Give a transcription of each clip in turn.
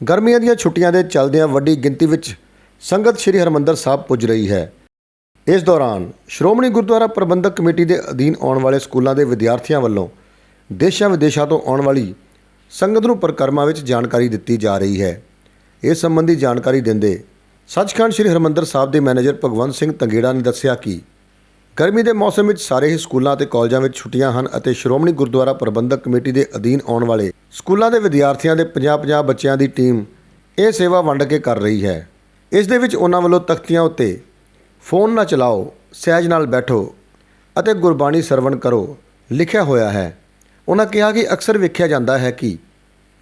ਗਰਮੀਆਂ ਦੀਆਂ ਛੁੱਟੀਆਂ ਦੇ ਚੱਲਦਿਆਂ ਵੱਡੀ ਗਿਣਤੀ ਵਿੱਚ ਸੰਗਤ ਸ੍ਰੀ ਹਰਮੰਦਰ ਸਾਹਿਬ ਪੁੱਜ ਰਹੀ ਹੈ। ਇਸ ਦੌਰਾਨ ਸ਼੍ਰੋਮਣੀ ਗੁਰਦੁਆਰਾ ਪ੍ਰਬੰਧਕ ਕਮੇਟੀ ਦੇ ਅਧੀਨ ਆਉਣ ਵਾਲੇ ਸਕੂਲਾਂ ਦੇ ਵਿਦਿਆਰਥੀਆਂ ਵੱਲੋਂ ਦੇਸ਼ਾਂ ਵਿਦੇਸ਼ਾਂ ਤੋਂ ਆਉਣ ਵਾਲੀ ਸੰਗਤ ਨੂੰ ਪ੍ਰਕਰਮਾਂ ਵਿੱਚ ਜਾਣਕਾਰੀ ਦਿੱਤੀ ਜਾ ਰਹੀ ਹੈ। ਇਸ ਸੰਬੰਧੀ ਜਾਣਕਾਰੀ ਦਿੰਦੇ ਸੱਚਖੰਡ ਸ੍ਰੀ ਹਰਮੰਦਰ ਸਾਹਿਬ ਦੇ ਮੈਨੇਜਰ ਭਗਵੰਤ ਸਿੰਘ ਤੰਗੇੜਾ ਨੇ ਦੱਸਿਆ ਕਿ ਗਰਮੀ ਦੇ ਮੌਸਮ ਵਿੱਚ ਸਾਰੇ ਹੀ ਸਕੂਲਾਂ ਅਤੇ ਕਾਲਜਾਂ ਵਿੱਚ ਛੁੱਟੀਆਂ ਹਨ ਅਤੇ ਸ਼੍ਰੋਮਣੀ ਗੁਰਦੁਆਰਾ ਪ੍ਰਬੰਧਕ ਕਮੇਟੀ ਦੇ ਅਧੀਨ ਆਉਣ ਵਾਲੇ ਸਕੂਲਾਂ ਦੇ ਵਿਦਿਆਰਥੀਆਂ ਦੇ 50-50 ਬੱਚਿਆਂ ਦੀ ਟੀਮ ਇਹ ਸੇਵਾ ਵੰਡ ਕੇ ਕਰ ਰਹੀ ਹੈ। ਇਸ ਦੇ ਵਿੱਚ ਉਹਨਾਂ ਵੱਲੋਂ ਤਖਤੀਆਂ ਉੱਤੇ ਫੋਨ ਨਾ ਚਲਾਓ, ਸਹਿਜ ਨਾਲ ਬੈਠੋ ਅਤੇ ਗੁਰਬਾਣੀ ਸਰਵਣ ਕਰੋ ਲਿਖਿਆ ਹੋਇਆ ਹੈ। ਉਹਨਾਂ ਕਿਹਾ ਕਿ ਅਕਸਰ ਵੇਖਿਆ ਜਾਂਦਾ ਹੈ ਕਿ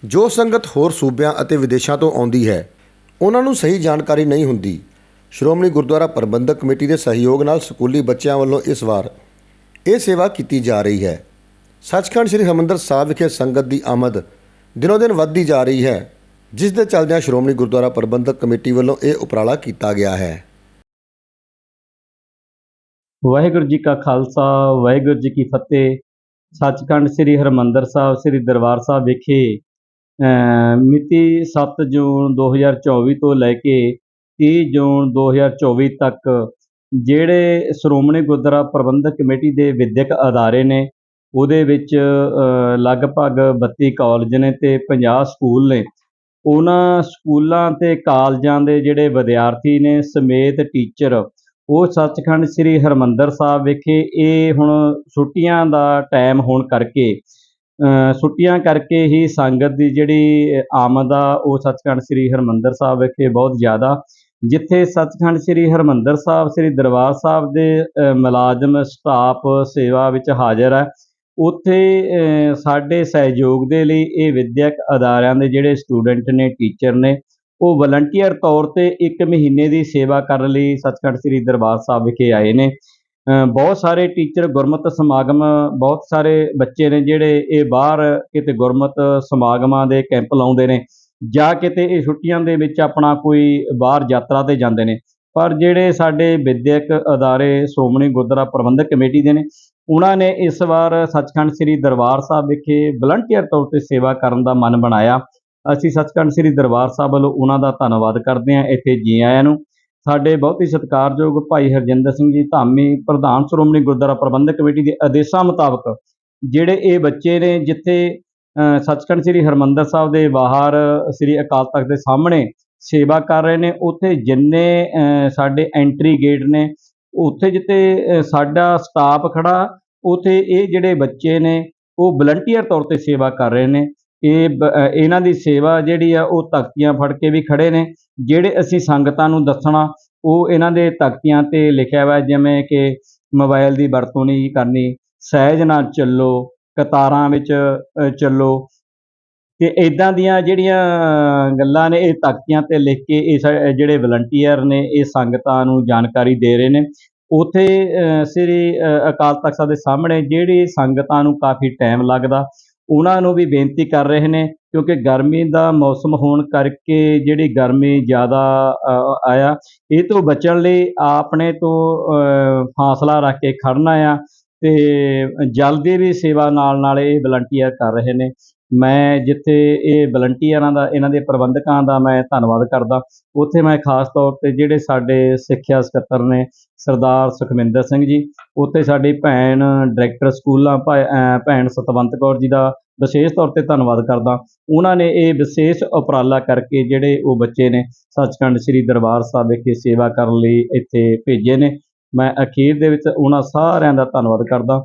ਜੋ ਸੰਗਤ ਹੋਰ ਸੂਬਿਆਂ ਅਤੇ ਵਿਦੇਸ਼ਾਂ ਤੋਂ ਆਉਂਦੀ ਹੈ, ਉਹਨਾਂ ਨੂੰ ਸਹੀ ਜਾਣਕਾਰੀ ਨਹੀਂ ਹੁੰਦੀ। ਸ਼੍ਰੋਮਣੀ ਗੁਰਦੁਆਰਾ ਪ੍ਰਬੰਧਕ ਕਮੇਟੀ ਦੇ ਸਹਿਯੋਗ ਨਾਲ ਸਕੂਲੀ ਬੱਚਿਆਂ ਵੱਲੋਂ ਇਸ ਵਾਰ ਇਹ ਸੇਵਾ ਕੀਤੀ ਜਾ ਰਹੀ ਹੈ। ਸੱਚਖੰਡ ਸ੍ਰੀ ਹਰਿਮੰਦਰ ਸਾਹਿਬ ਵਿਖੇ ਸੰਗਤ ਦੀ ਆਮਦ ਦਿਨੋ ਦਿਨ ਵੱਧਦੀ ਜਾ ਰਹੀ ਹੈ, ਜਿਸ ਦੇ ਚੱਲਦਿਆਂ ਸ਼੍ਰੋਮਣੀ ਗੁਰਦੁਆਰਾ ਪ੍ਰਬੰਧਕ ਕਮੇਟੀ ਵੱਲੋਂ ਇਹ ਉਪਰਾਲਾ ਕੀਤਾ ਗਿਆ ਹੈ। ਵਾਹਿਗੁਰੂ ਜੀ ਕਾ ਖਾਲਸਾ, ਵਾਹਿਗੁਰੂ ਜੀ ਕੀ ਫਤਿਹ। ਸੱਚਖੰਡ ਸ੍ਰੀ ਹਰਮੰਦਰ ਸਾਹਿਬ, ਸ੍ਰੀ ਦਰਬਾਰ ਸਾਹਿਬ ਵਿਖੇ ਮਿਤੀ 7 ਜੂਨ 2024 ਤੋਂ ਲੈ ਕੇ 30 ਜੂਨ 2024 ਤੱਕ ਜਿਹੜੇ ਸ਼੍ਰੋਮਣੀ ਗੁਰਦੁਆਰਾ ਪ੍ਰਬੰਧਕ ਕਮੇਟੀ ਦੇ ਵਿਦਿਅਕ ਅਦਾਰੇ ਨੇ, ਉਹਦੇ ਵਿੱਚ ਲਗਭਗ 32 ਕਾਲਜ ਨੇ ਤੇ 50 ਸਕੂਲ ਨੇ। ਉਹਨਾਂ ਸਕੂਲਾਂ ਤੇ ਕਾਲਜਾਂ ਦੇ ਜਿਹੜੇ ਵਿਦਿਆਰਥੀ ਨੇ ਸਮੇਤ ਟੀਚਰ ਉਹ ਸੱਚਖੰਡ ਸ੍ਰੀ ਹਰਮੰਦਰ ਸਾਹਿਬ ਵਿਖੇ ਇਹ ਹੁਣ ਛੁੱਟੀਆਂ ਦਾ ਟਾਈਮ ਹੋਣ ਕਰਕੇ ਛੁੱਟੀਆਂ ਕਰਕੇ ਹੀ ਸੰਗਤ ਦੀ ਜਿਹੜੀ ਆਮਦ ਆ, ਉਹ ਸੱਚਖੰਡ ਸ੍ਰੀ ਹਰਮੰਦਰ ਸਾਹਿਬ ਵਿਖੇ ਬਹੁਤ ਜ਼ਿਆਦਾ ਜਿੱਥੇ ਸੱਚਖੰਡ ਸ੍ਰੀ ਹਰਮੰਦਰ ਸਾਹਿਬ, ਸ੍ਰੀ ਦਰਬਾਰ ਸਾਹਿਬ ਦੇ ਮੁਲਾਜ਼ਮ, ਸਟਾਫ, ਸੇਵਾ ਵਿੱਚ ਹਾਜ਼ਰ ਹੈ। ਉੱਥੇ ਸਾਡੇ ਸਹਿਯੋਗ ਦੇ ਲਈ ਇਹ ਵਿਦਿਅਕ ਅਦਾਰਿਆਂ ਦੇ ਜਿਹੜੇ ਸਟੂਡੈਂਟ ਨੇ, ਟੀਚਰ ਨੇ, ਉਹ ਵਲੰਟੀਅਰ ਤੌਰ ਤੇ ਇੱਕ ਮਹੀਨੇ ਦੀ ਸੇਵਾ ਕਰਨ ਲਈ ਸੱਚਖੰਡ ਸ੍ਰੀ ਦਰਬਾਰ ਸਾਹਿਬ ਵਿਖੇ ਆਏ ਨੇ। ਬਹੁਤ ਸਾਰੇ ਟੀਚਰ ਗੁਰਮਤ ਸਮਾਗਮ, ਬਹੁਤ ਸਾਰੇ ਬੱਚੇ ਨੇ ਜਿਹੜੇ ਇਹ ਬਾਹਰ ਕਿਤੇ ਗੁਰਮਤਿ ਸਮਾਗਮਾਂ ਦੇ ਕੈਂਪ ਲਾਉਂਦੇ ਨੇ। ਜਾਂ ਕਿਤੇ ਇਹ ਛੁੱਟੀਆਂ ਦੇ ਵਿੱਚ ਆਪਣਾ ਕੋਈ ਬਾਹਰ ਯਾਤਰਾ ਤੇ ਜਾਂਦੇ ਨੇ। ਪਰ ਜਿਹੜੇ ਸਾਡੇ ਵਿਦਿਅਕ ਅਦਾਰੇ ਸ਼੍ਰੋਮਣੀ ਗੁਰਦੁਆਰਾ ਪ੍ਰਬੰਧਕ ਕਮੇਟੀ ਦੇ ਨੇ, ਉਹਨਾਂ ਨੇ ਇਸ ਵਾਰ ਸੱਚਖੰਡ ਸ੍ਰੀ ਦਰਬਾਰ ਸਾਹਿਬ ਵਿਖੇ ਵਲੰਟੀਅਰ ਤੌਰ ਤੇ ਸੇਵਾ ਕਰਨ ਦਾ ਮਨ ਬਣਾਇਆ। ਅਸੀਂ ਸੱਚਖੰਡ ਸ੍ਰੀ ਦਰਬਾਰ ਸਾਹਿਬ ਵੱਲੋਂ ਉਹਨਾਂ ਦਾ ਧੰਨਵਾਦ ਕਰਦੇ ਹਾਂ। ਇੱਥੇ ਜੀ ਆਇਆਂ ਨੂੰ ਸਾਡੇ ਬਹੁਤ ਹੀ ਸਤਿਕਾਰਯੋਗ ਭਾਈ ਹਰਜਿੰਦਰ ਸਿੰਘ ਜੀ, ਧਾਮੀ ਪ੍ਰਧਾਨ ਸ਼੍ਰੋਮਣੀ ਗੁਰਦੁਆਰਾ ਪ੍ਰਬੰਧਕ ਕਮੇਟੀ ਦੇ ਆਦੇਸ਼ਾਂ ਮੁਤਾਬਕ, ਜਿਹੜੇ ਇਹ ਬੱਚੇ ਨੇ, ਜਿੱਥੇ ਸੱਚਖੰਡ ਸ੍ਰੀ ਹਰਮੰਦਰ ਸਾਹਿਬ ਦੇ ਬਾਹਰ ਸ੍ਰੀ ਅਕਾਲ ਤਖਤ ਦੇ ਸਾਹਮਣੇ ਸੇਵਾ ਕਰ ਰਹੇ ਨੇ। ਉੱਥੇ ਜਿੰਨੇ ਸਾਡੇ ਐਂਟਰੀ ਗੇਟ ਨੇ, ਉੱਥੇ ਜਿੱਥੇ ਸਾਡਾ ਸਟਾਫ ਖੜਾ, ਉੱਥੇ ਇਹ ਜਿਹੜੇ ਬੱਚੇ ਨੇ, ਉਹ ਵਲੰਟੀਅਰ ਤੌਰ ਤੇ ਸੇਵਾ ਕਰ ਰਹੇ ਨੇ। ਇਹ ਬ- ਇਹਨਾਂ ਦੀ ਸੇਵਾ ਜਿਹੜੀ ਆ, ਉਹ ਤਖਤੀਆਂ ਫੜ ਕੇ ਵੀ ਖੜੇ ਨੇ। ਜਿਹੜੇ ਅਸੀਂ ਸੰਗਤਾਂ ਨੂੰ ਦੱਸਣਾ, ਉਹ ਇਹਨਾਂ ਦੇ ਤਖਤੀਆਂ ਤੇ ਲਿਖਿਆ ਹੋਇਆ, ਜਿਵੇਂ ਕਿ ਮੋਬਾਈਲ ਦੀ ਵਰਤੋਂ ਨਹੀਂ ਕਰਨੀ, ਸਹਿਜ ਨਾਲ ਚੱਲੋ ਕਤਾਰਾਂ ਵਿੱਚ ਚੱਲੋ। ਤੇ ਇਦਾਂ ਦੀਆਂ ਜਿਹੜੀਆਂ ਗੱਲਾਂ ਨੇ ਇਹ ਤਖਤੀਆਂ ਤੇ ਲਿਖ ਕੇ ਇਹ ਸਾ- ਜਿਹੜੇ ਵਲੰਟੀਅਰ ਨੇ ਇਹ ਸੰਗਤਾਂ ਨੂੰ ਜਾਣਕਾਰੀ ਦੇ ਰਹੇ ਨੇ। ਉਥੇ ਸ੍ਰੀ ਅਕਾਲ ਤਖਤ ਸਾਹਿਬ ਦੇ ਸਾਹਮਣੇ ਜਿਹੜੀ ਸੰਗਤਾਂ ਨੂੰ ਕਾਫੀ ਟਾਈਮ ਲੱਗਦਾ ਉਹਨਾਂ ਨੂੰ ਵੀ ਬੇਨਤੀ ਕਰ ਰਹੇ ਨੇ ਕਿਉਂਕਿ ਗਰਮੀ ਦਾ ਮੌਸਮ ਹੋਣ ਕਰਕੇ ਜਿਹੜੀ ਗਰਮੀ ਜ਼ਿਆਦਾ ਆਇਆ ਇਹ ਤੋਂ ਬਚਣ ਲਈ ਆਪਣੇ ਤੋਂ ਅ, ਫਾਸਲਾ ਰੱਖ ਕੇ ਖੜਨਾ ਆ। ਤੇ ਜਲ ਦੀ ਵੀ ਸੇਵਾ ਨਾਲ ਨਾਲ ਇਹ ਵਲੰਟੀਅਰ ਕਰ ਰਹੇ ਨੇ। ਮੈਂ ਜਿੱਥੇ ਇਹ ਵਲੰਟੀਅਰਾਂ ਦਾ, ਇਹਨਾਂ ਦੇ ਪ੍ਰਬੰਧਕਾਂ ਦਾ ਮੈਂ ਧੰਨਵਾਦ ਕਰਦਾ। ਉੱਥੇ ਮੈਂ ਖਾਸ ਤੌਰ ਤੇ ਜਿਹੜੇ ਸਾਡੇ ਸਿੱਖਿਆ ਸਕੱਤਰ ਨੇ, ਸਰਦਾਰ ਸੁਖਮਿੰਦਰ ਸਿੰਘ ਜੀ, ਉੱਥੇ ਸਾਡੀ ਭੈਣ ਡਾਇਰੈਕਟਰ ਸਕੂਲਾਂ ਭਾ- ਭੈਣ ਸਤਵੰਤ ਕੌਰ ਜੀ ਦਾ ਵਿਸ਼ੇਸ਼ ਤੌਰ ਤੇ ਧੰਨਵਾਦ ਕਰਦਾ। ਉਹਨਾਂ ਨੇ ਇਹ ਵਿਸ਼ੇਸ਼ ਉਪਰਾਲਾ ਕਰਕੇ ਜਿਹੜੇ ਉਹ ਬੱਚੇ ਨੇ, ਸੱਚਖੰਡ ਸ੍ਰੀ ਦਰਬਾਰ ਸਾਹਿਬ ਵਿਖੇ ਸੇਵਾ ਕਰਨ ਲਈ ਇੱਥੇ ਭੇਜੇ ਨੇ। ਮੈਂ ਅਖੀਰ ਦੇ ਵਿੱਚ ਉਹਨਾਂ ਸਾਰਿਆਂ ਦਾ ਧੰਨਵਾਦ ਕਰਦਾ।